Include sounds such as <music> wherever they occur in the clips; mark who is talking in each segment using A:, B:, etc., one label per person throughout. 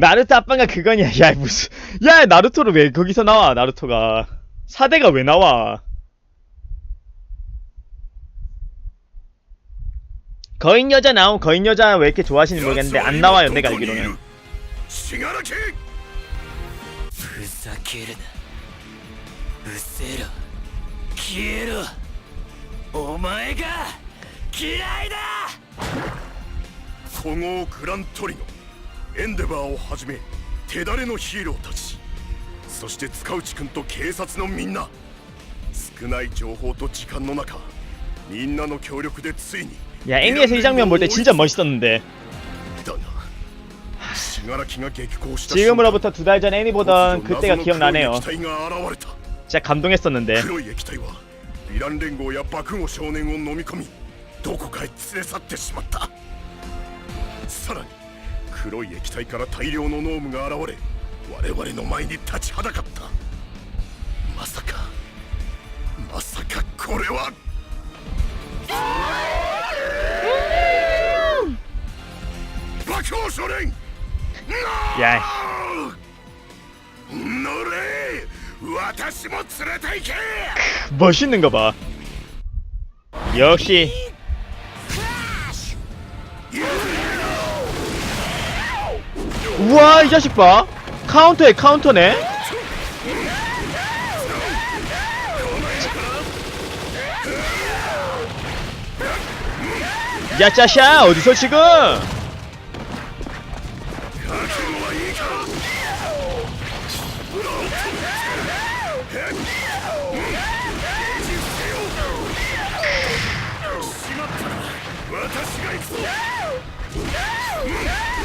A: 나루토 아빠가 그거냐 야 무슨 야 나루토를 왜 거기서 나와 나루토가 사대가 왜 나와 거인 여자 나온 거인 여자 왜 이렇게 좋아하시는지 모르겠는데 안 나와요 내가 알기로는
B: 死柄木
C: ふざけるなうせろ消えろお前が嫌いだ
B: 古豪グラントリノ エンデバーをはじめ手だれのヒーローたちそして塚内くんと警察のみんな少ない情報と時間の中みんなの協力でついに
A: 야 애니에서 이 장면 볼 때 진짜 멋있었는데
B: だが死柄木が激高した
A: 지금으로부터 두 달 전 애니 보던
B: 突如
A: 그때가
B: 謎の
A: 기억나네요
B: 黒い液体が現れた
A: 진짜 감동했었는데
B: 黒い液体はヴィラン連合や爆豪少年を飲み込みどこかへ連れ去ってしまったさらに 黒い液体から大量のノームが現れ我々の前に立ちはだかったまさかまさかこれは爆豪少年
A: 야
B: 乗れ私も連れて行け
A: 멋있는 거봐 역시 우와 이 자식 봐. 카운터에 카운터네. 야짜샤 어디서 지금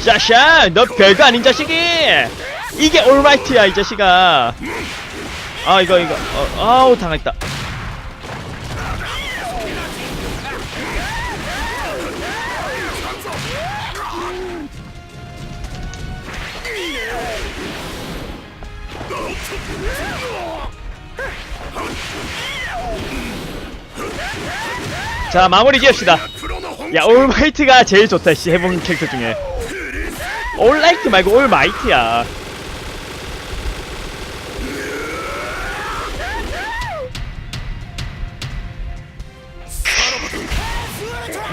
A: 자샤 너 별거 아닌 자식이. 이게 올라이트야 이 자식아. 아 이거 이거. 어, 아우 당했다. 자 마무리 지읍시다. 야 올마이트가 제일 좋다 씨. 해본 캐릭터 중에. 올라이트 말고 올마이트야.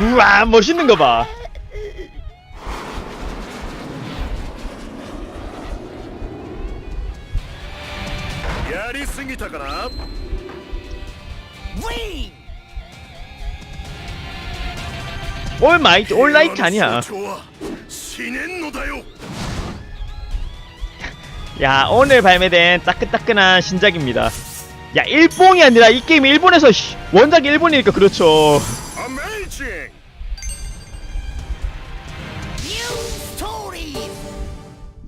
A: 우와 멋있는 거 봐. 올마이트 올 라이트 아니야. 야 오늘 발매된 따끈따끈한 신작입니다. 야 일봉이 아니라 이 게임이 일본에서 씨, 원작이 일본이니까 그렇죠.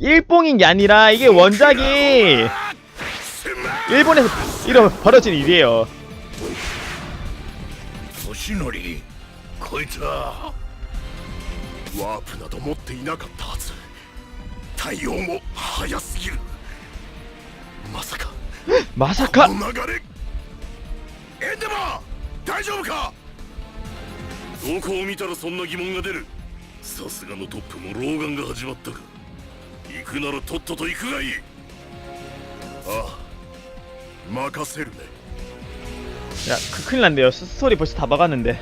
A: 일본인 게 아니라 이게 원작이 일본에서 이런 벌어진 일이에요.
B: ワープなど持っていなかったはず対応も早すぎるまさか <laughs>
A: 마사카
B: この流れエンデバー大丈夫かどこを見たらそんな疑問が出るさすがのトップも老眼が始まったか行くならとっとと行くがいいああ任せるね
A: 야, 그, 큰일 났네요. 스- 스토리 벌써 다 박았는데.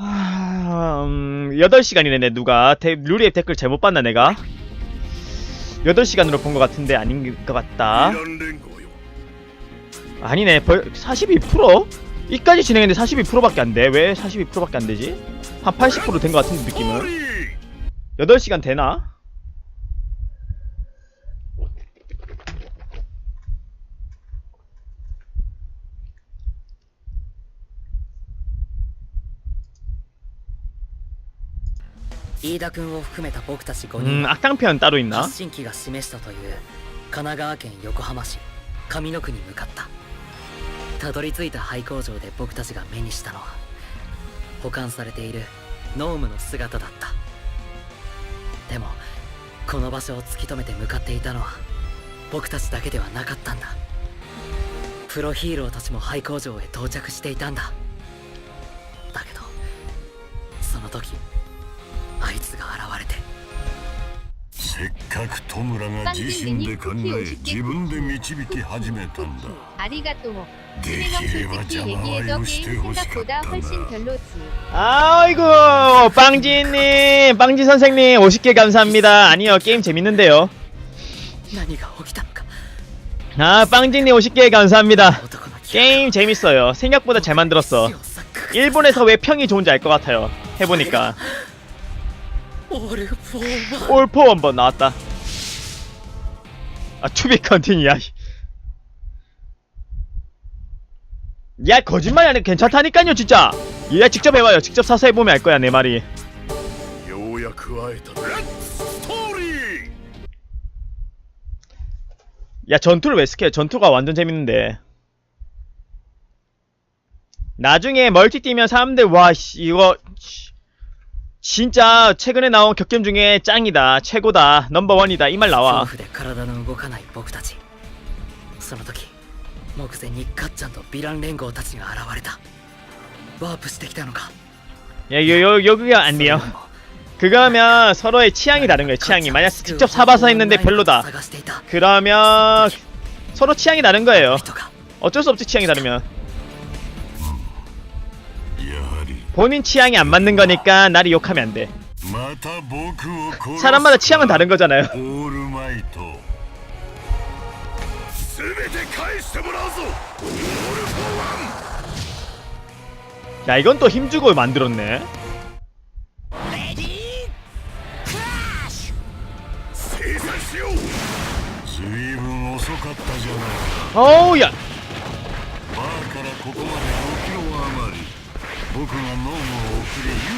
A: 하... 음... 8시간이네 내 누가 데... 루리의 댓글 잘못 봤나 내가 8시간으로 본 것 같은데 아닌 것 같다 아니네 벌... 42%? 이까지 진행했는데 42%밖에 안 돼 왜 42%밖에 안 되지? 한 80%된 것 같은 느낌은 8시간 되나?
D: 飯田君を含めた僕たち5
A: 음,
D: 人は
A: 악당편 따로 있나?
D: 発信機が示したという神奈川県横浜市上野区に向かったたどり着いた廃工場で僕たちが目にしたのは保管されているノームの姿だったでもこの場所を突き止めて向かっていたのは僕たちだけではなかったんだプロヒーローたちも廃工場へ到着していたんだだけどその時 あいつが現れて
B: さ
E: せっかくトムラが自身で考え自分で導き始めたんだ
F: 아리가또.
E: で
F: 신혜경
E: きれば
F: 솔직히
E: 邪魔は
F: 얘기해도
E: よして
F: 게임
E: ほしかっ
F: 생각보다
E: た
F: 훨씬
E: な
F: 별로지.
A: 아이고 빵지님 빵지 선생님 50개 감사합니다 아니요 게임 재밌는데요
D: 何が起きたのか
A: 아 빵지님 50개 감사합니다
D: 男の気
A: 게임 재밌어요 생각보다 잘 만들었어
D: をさく
A: 일본에서 왜 평이 좋은지 알 것 같아요 해보니까
D: オール・フォー・ワン
A: 올포 원번 나왔다 아 투비 컨티뉴야 야 거짓말이 아니라 괜찮다니까요 진짜 얘 직접 해봐요 직접 사서 해보면 알 거야 내 말이
B: ようやく会えたレッツストーリー
A: 야 전투를 왜 스케 전투가 완전 재밌는데 나중에 멀티 뛰면 사람들 와 씨, 이거 씨, 진짜 최근에 나온 격겜 중에 짱이다 최고다 넘버원이다 이 말
D: 恐
A: 나와
D: 怖で体の動かない僕たちその時目前にカッちゃんとヴィラン連合たちが現れたワープしてきたのか
A: 야, 요, 요, 요기가 안 돼요. 그거면 서로의 취향이 다른 거예요, 취향이. 만약 직접 사봐서 했는데 별로다.
D: 探していた
A: 그러면 서로 취향이 다른 거예요.
D: 人が
A: 어쩔 수 없지, 취향이 다르면. 본인 취향이 안 맞는 거니까 나를 욕하면 안 돼. 사람마다 취향은 다른 거잖아요. 야 이건 또 힘주고 만들었네. 어우 야.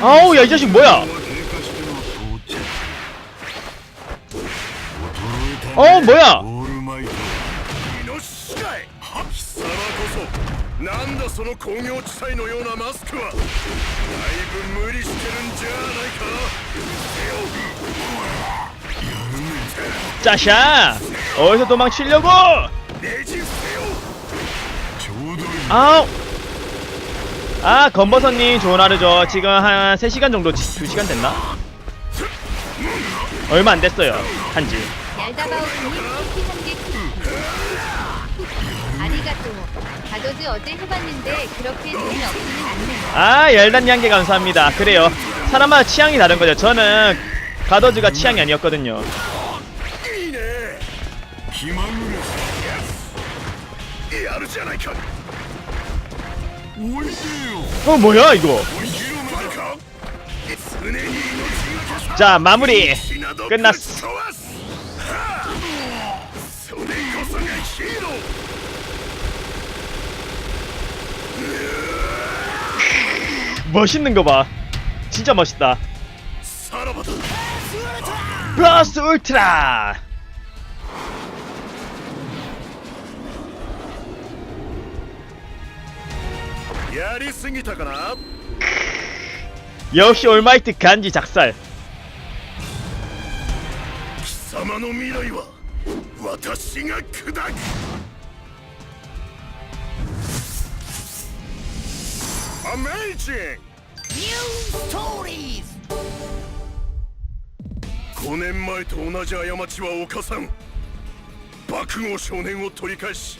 A: 아우 야 이 자식 뭐야? 어 뭐야? 짜샤 어디서 도망치려고? 아우 아, 건버섯님 좋은 하루죠. 지금 한 3시간 정도, 2시간 됐나? 얼마 안 됐어요. 한지.
F: 어제 해봤는데 그렇게 않네요.
A: 아, 열단 양계 감사합니다. 그래요. 사람마다 취향이 다른 거죠. 저는 가더즈가 취향이 아니었거든요. 어 뭐야 이거? 자 마무리. 끝났어. <laughs> 멋있는 거봐. 진짜 멋있다. 플러스 울트라!
B: やりすぎたかな
A: 역시 올마이트 간지 작살.
B: 貴様の未来は私が砕くアメイジン5年前と同じ過ちは犯さん爆豪少年を取り返し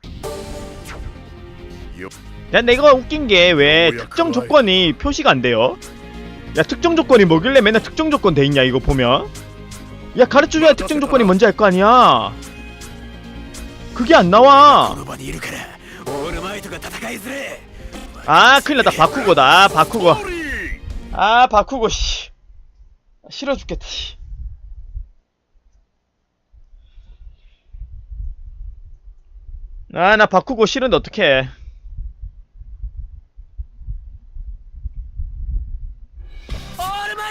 A: 야 내가 웃긴 게 왜 특정 조건이 표시가 안 돼요? 야 특정 조건이 뭐길래 맨날 특정 조건 돼 있냐 이거 보면? 야 가르쳐줘야 특정 조건이 뭔지 알 거 아니야? 그게 안 나와. 아 큰일났다. 바쿠고다. 바쿠고. 아 바쿠고 씨. 싫어 죽겠다 씨. 아나 바쿠고 싫은데 어떡해.
C: オールマ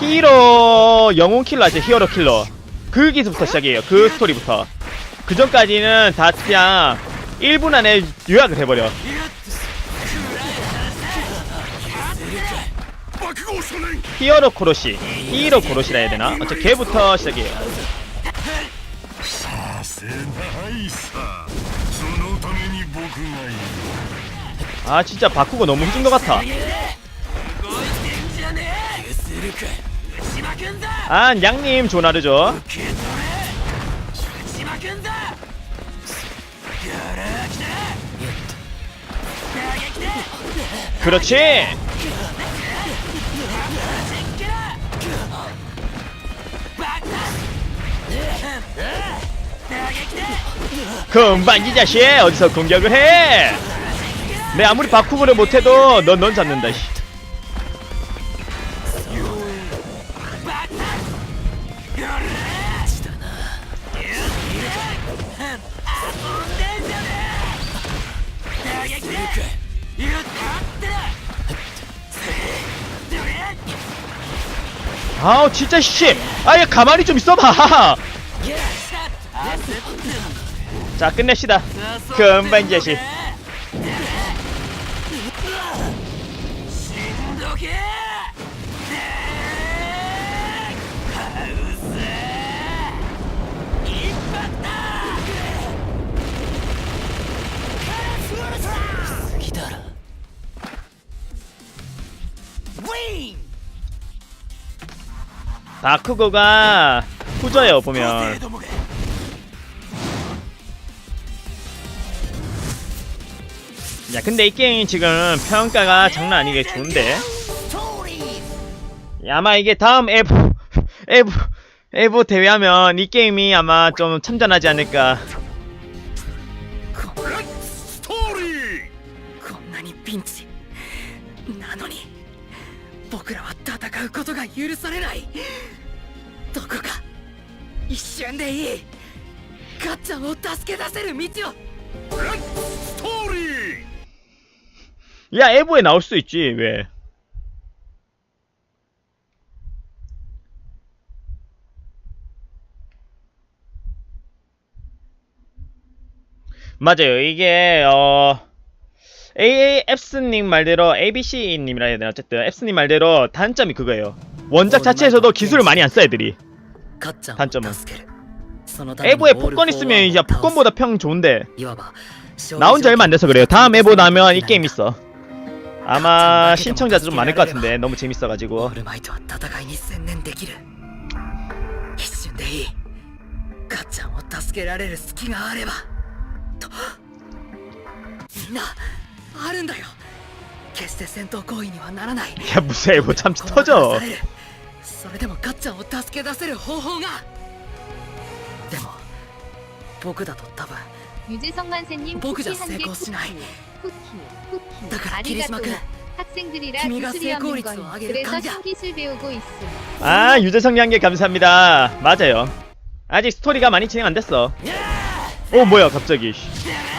A: 히어로 영웅 킬러 이제 히어로 킬러. 그 기술부터 시작이에요 그 스토리부터. 그 전까지는 다 그냥 1분 안에 요약을 해버려. 히어로 코로시 히어로 코로시라 해야 되나? 어째 걔부터 시작이에요. 아 진짜 바꾸고 너무 힘든 것 같아. 아, 양님 조나르죠. 그렇지. 금방 이 자식 어디서 공격을 해? 내 아무리 바쿠브를 못해도 넌 넌 잡는다. 씨. 아우 진짜 씨. 아야 가만히 좀 있어봐. <laughs> 자 끝냅시다. 금방 이자 바쿠고가 후져요 보면. 야 근데 이 게임 지금 평가가 장난 아니게 좋은데. 야, 아마 이게 다음 에브 에브 에브 대회하면 이 게임이 아마 좀 참전하지 않을까.
D: らは戦うことが許されないどこか一瞬でいいガッチャンを助け出せる道を
B: ストーリー
A: 야 에보에 나올 수도 있지 왜 맞아요 이게 어 AA 앱스님 말대로 ABC님이라 해야 되나? 어쨌든 앱스님 말대로 단점이 그거예요. 원작 자체에서도 기술을 많이 안 써 애들이. 단점은. 에보에 폭권 있으면 이제 폭권보다 평 좋은데 나온 지 얼마 안 돼서 그래요. 다음 에보 나면 이 게임 있어. 아마 신청자도 좀 많을 것 같은데 너무 재밌어가지고.
D: ールマイトは戦いに専念できる一瞬でいいガッチャンを助けられる隙があればとみんなあるんだよ決して戦闘行為にはならない
A: 야 무슨 에보 참치
D: この
A: 터져
D: されるそれでもガッチャンを助け出せる方法がでも僕だと多分
F: 유재성 만세님
D: 僕じゃ
F: 쿠키 한개
D: 成功しない
F: 쿠키 쿠키
D: だから霧島
F: 아리가또
D: 君
F: 학생들이라
D: 君が
F: 기술이 없는
D: 성공率
F: 건
D: 하기를
F: 그래서
D: 강자.
F: 신기술 배우고 있음
A: 아 유재성님 한 개 감사합니다 맞아요 아직 스토리가 많이 진행 안 됐어 오 뭐야 갑자기
D: ま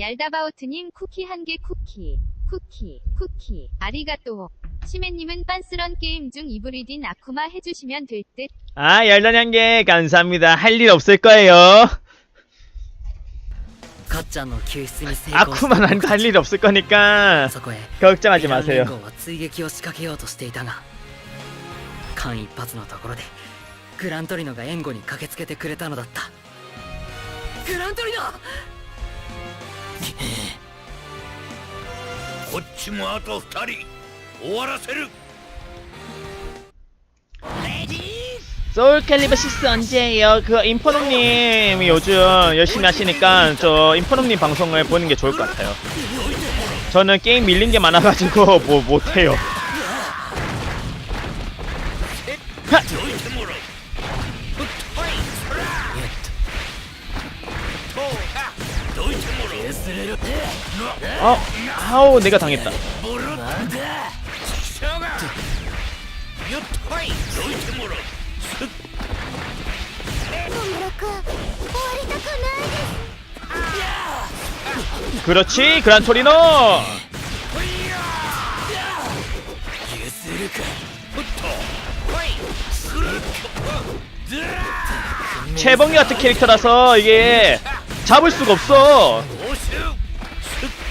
F: 얄다바오트님 쿠키 한 개 쿠키 쿠키 쿠키 아리가또 시메님은 빤스런 게임 중 이브리딘 아쿠마 해주시면 될 듯.
A: 아 열단 향게 감사합니다 할 일 없을 거예요
D: かっちゃんの救出に成功した
A: 아쿠만 안 할 일 없을 거니까
D: そこへ
A: 걱정하지
D: ヴィラン連
A: 마세요
D: 合は追撃を仕掛けようとしていたが間一髪のところでグラントリノが援護に駆けつけてくれたのだったグラントリノ
C: こっちもあと二人終わらせる
A: 소울캘리버 6 언제예요? 그 인포놈님이 요즘 열심히 하시니까 저 인포놈님 방송을 보는 게 좋을 것 같아요 저는 게임 밀린 게 많아가지고 뭐 못해요 어? 아, 아우 내가 당했다. 그렇지, 그란토리노.
C: 음.
A: 최봉이 같은 캐릭터라서 이게 잡을 수가 없어.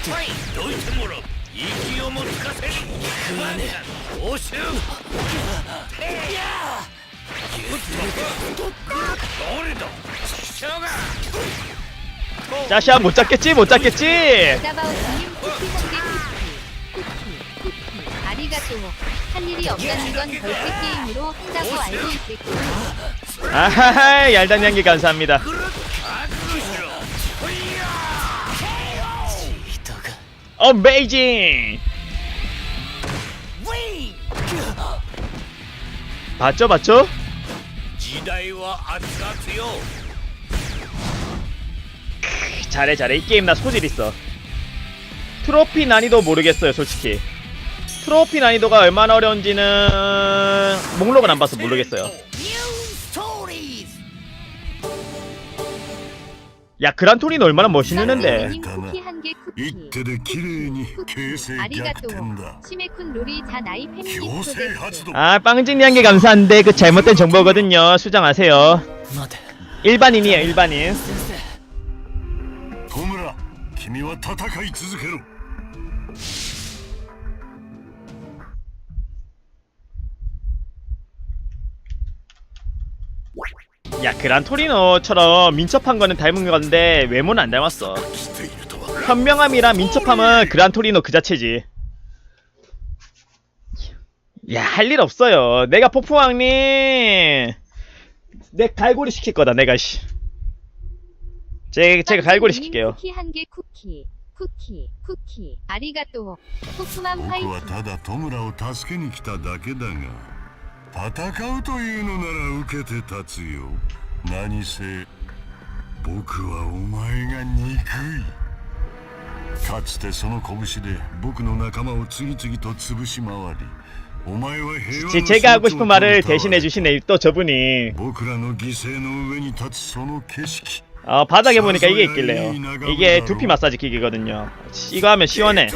C: 報酬すっといどいてもらう息をもつかせる不安だ報酬いや譲るか誰だしょうが
A: 짜샤 못 잡겠지 못 잡겠지
F: 얄다바오트님 쿠키 한 개 쿠키 쿠키 쿠키 아리가또 할 일이 없다는 건 벌칙 게임으로 한다고 알고 있겠고
A: 아하하 얄단 향기 감사합니다
C: 覚
A: 어메이징! 봤죠 봤죠?
C: 크,
A: 잘해 잘해 이 게임 나 소질 있어 트로피 난이도 모르겠어요 솔직히 트로피 난이도가 얼마나 어려운지는 목록은 안 봐서 모르겠어요 야 그란토리는 얼마나 멋있는데
F: 님 쿠키 한 개
E: 一
F: 쿠키
E: 手で綺麗に形勢逆
F: 아리가또
E: 転だ
F: 시메쿤 로리 자나이 패밀리
E: 強制
F: 프로젝트
E: 発動
A: 아 빵진이 한 개 감사한데 그 잘못된 정보거든요 수정하세요
D: 待て
A: 일반인이에요 일반인
E: 戸村君は戦い続けろ
A: 야 그란토리노처럼 민첩한 거는 닮은 건데 외모는 안 닮았어. 현명함이랑 민첩함은 그란토리노 그 자체지. 야 할 일 없어요. 내가 폭풍왕님! 내 갈고리 시킬 거다 내가 씨. 제, 제가 아, 갈고리 시킬게요.
F: 쿠키 한 개 쿠키. 쿠키 쿠키. 아리가또.
E: 폭풍왕
F: 파이팅.
E: 戦うというのなら受けて立つよ何せ僕はお前が憎いかつてその拳で僕の仲間を次々と潰し回りお前は平和
A: 제,
E: の
A: 제가 하고 싶은 말을
E: 象徴と
A: 대신해 주시네 또 저분이
E: 僕らの犠牲の上に立つその景色
A: 어, 바닥에 보니까 이게 있길래요 이게 두피 마사지 기계거든요 이거 하면 시원해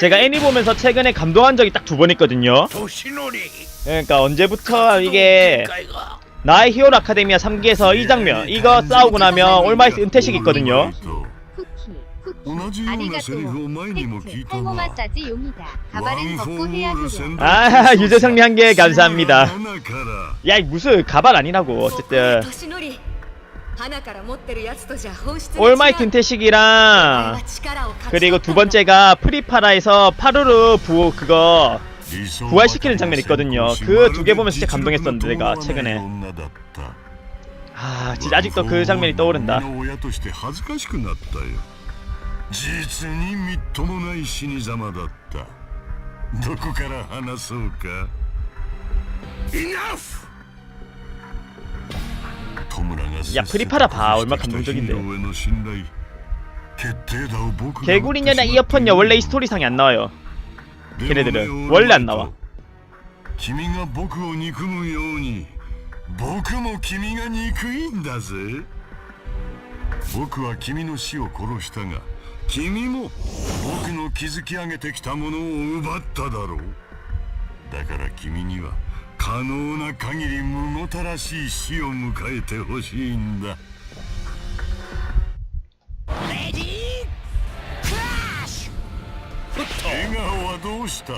A: 제가 애니 보면서 최근에 감동한 적이 딱 두 번 있거든요. 그러니까 언제부터 이게 나의 히어로 아카데미아 3기에서 이 장면 이거 싸우고 나면 올마이스 은퇴식 있거든요. 아 <laughs> 유재상님 한 개 감사합니다. 야 무슨 가발 아니라고 어쨌든 올마이트 은퇴식이랑 그리고 두 번째가 프리파라에서 파루르 부 그거 부활시키는 장면 있거든요. 그두개 보면서 진짜 감동했었는데, 내가 최근에. 아 진짜 아직도 그 장면이 떠오른다
E: 親として恥ずかしくなったよ実にみっともない死に様だったどこから話そうか
B: イナフ
E: トムラが
A: 야, 프리파라 봐. 얼마나 감동적인데. 개구리녀나 이어폰녀 원래 이 스토리상에 안 나와요. 걔네들은. 원래 안 나와
E: 君が僕を憎むように僕も君が憎いんだぜ僕は君の死を殺したが君も僕の築き上げてきたものを奪っただろうだから君には可能な限りむごたらしい死を迎えてほしいんだ笑顔はどうした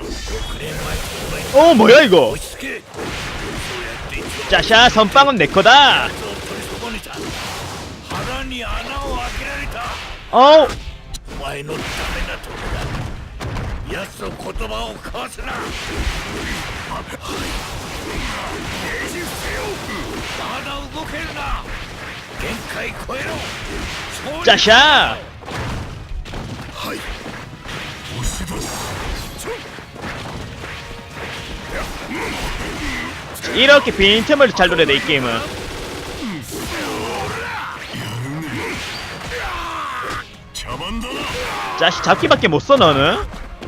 A: 어 뭐야 이거
C: 落ち着けそうやって一
A: 짜샤 선빵은 내 거다
C: 度を取り損ねた腹に穴を開けられた
A: 어우
C: お前のダメなとこだ奴と言葉を交わすな まだ動けるな限界超えろ勝利
A: 짜샤
E: 押し出す
A: 이렇게 빈틈을 잘 노려야 돼이 게임은
E: 자만다나
A: 짜시 잡기밖에 못 써 너는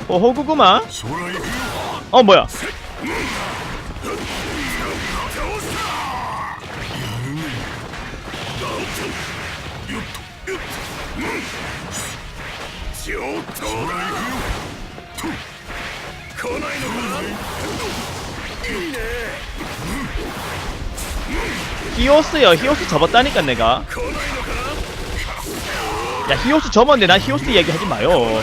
A: 어 호구구마
E: 空行くよ
A: 어 뭐야 히오스요. 히오스 접었다니까 내가. 야 히오스 접었는데 난 히오스 얘기하지 마요.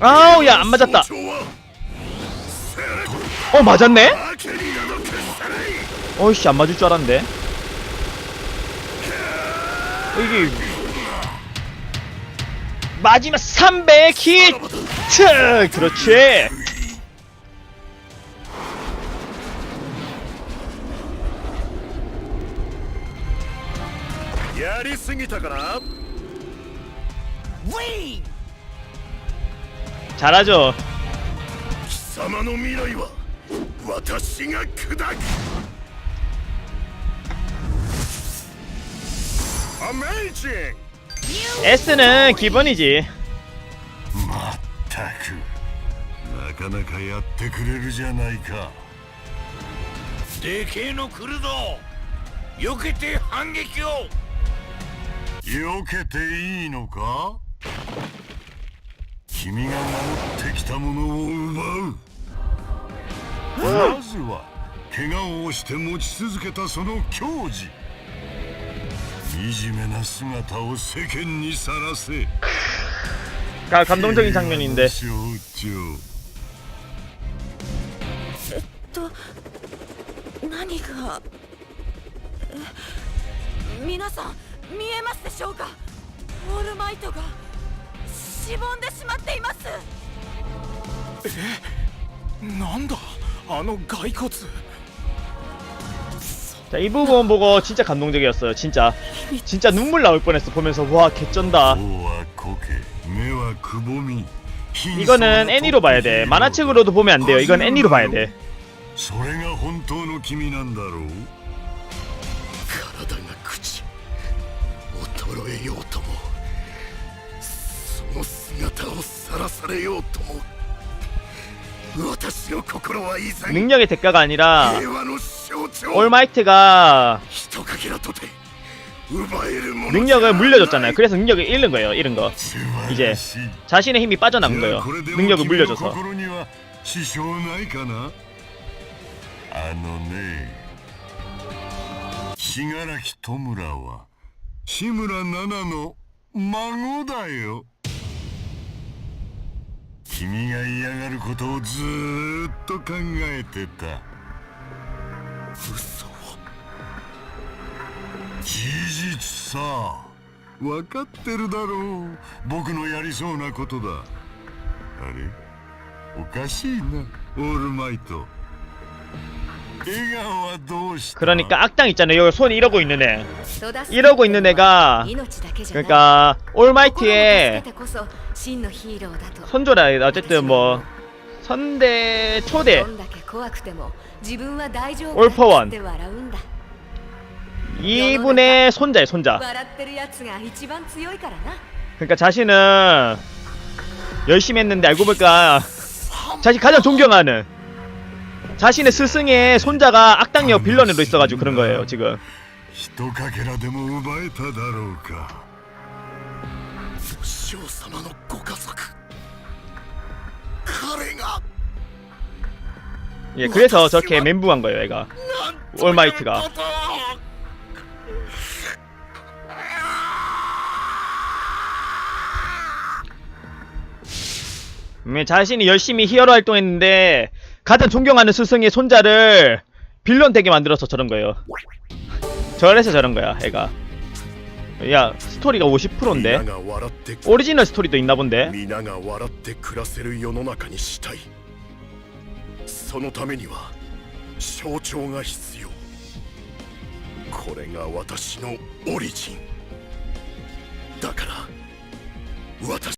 A: 아우 야 안 맞았다. 어 맞았네? 어이씨 안 맞을 줄 알았는데 이게 마지막 300 히트 그렇지
B: 야やりすぎたかな
A: 잘하죠
B: 貴様の未来は私が砕く
A: S는 기본이지
E: まったくなかなかやってくれるじゃないか
C: でけえの来るぞ避けて反撃を
E: 避けていいのか君が守ってきたものを奪うまずは怪我をして持ち続けたその矜持 惨めな姿を世間にさらせ
A: 가, 감동적인 장면인데
E: 象徴
G: と何がえ皆さん見えますでしょうかオールマイトがしぼんでしまっています
B: なんだあの骸骨
A: 자, 이 부분 보고 진짜 감동적이었어요. 진짜. 진짜 눈물 나올 뻔했어. 보면서 와, 개쩐다. 이거는 애니로 봐야 돼. 만화책으로도 보면 안 돼요. 이건 애니로 봐야 돼. 능력의 대가가 아니라 올마이트가 능력을 물려줬잖아요. 그래서 능력을 잃는 거예요. 잃은 거. 이제 자신의 힘이 빠져나온 거예요. 능력을 물려줘서.
E: 시가라키 토무라와 시무라 나나노 마고다요. 君が嫌がることをずーっと考えてた
B: 嘘を
E: 事実さ分かってるだろう僕のやりそうなことだあれおかしいなオールマイト笑顔はどうした
A: 그러니까 악당 있잖아요 여기 손 이러고 있는 애
G: 戸田
A: 이러고 있는 애가
G: 命だけじゃない
A: 그러니까
G: 心を助
A: 올마이티의 선조라 어쨌든 뭐 선대 초대 올퍼원 이분의 손자의 손자 그러니까 자신은 열심히 했는데 알고 보니까 자신 가장 존경하는 자신의 스승의 손자가 악당녀 빌런으로 있어가지고 그런 거예요 지금
E: ひとかけらでも奪えただろうか
B: 師匠様のご家族彼が
A: 예 그래서 저렇게 멘붕한 거예요 얘가 올마이트가 음, 자신이 열심히 히어로 활동했는데 가장 존경하는 스승의 손자를 빌런 되게 만들어서 저런 거예요. 저래서 저런 거야, 애가. 야, 스토리가 50%인데
B: 皆が笑って
A: 오리지널 스토리도 있나 본데.
B: 皆が笑って暮らせる世の中にしたいそのためには象徴が必要これが私のオリジンだから私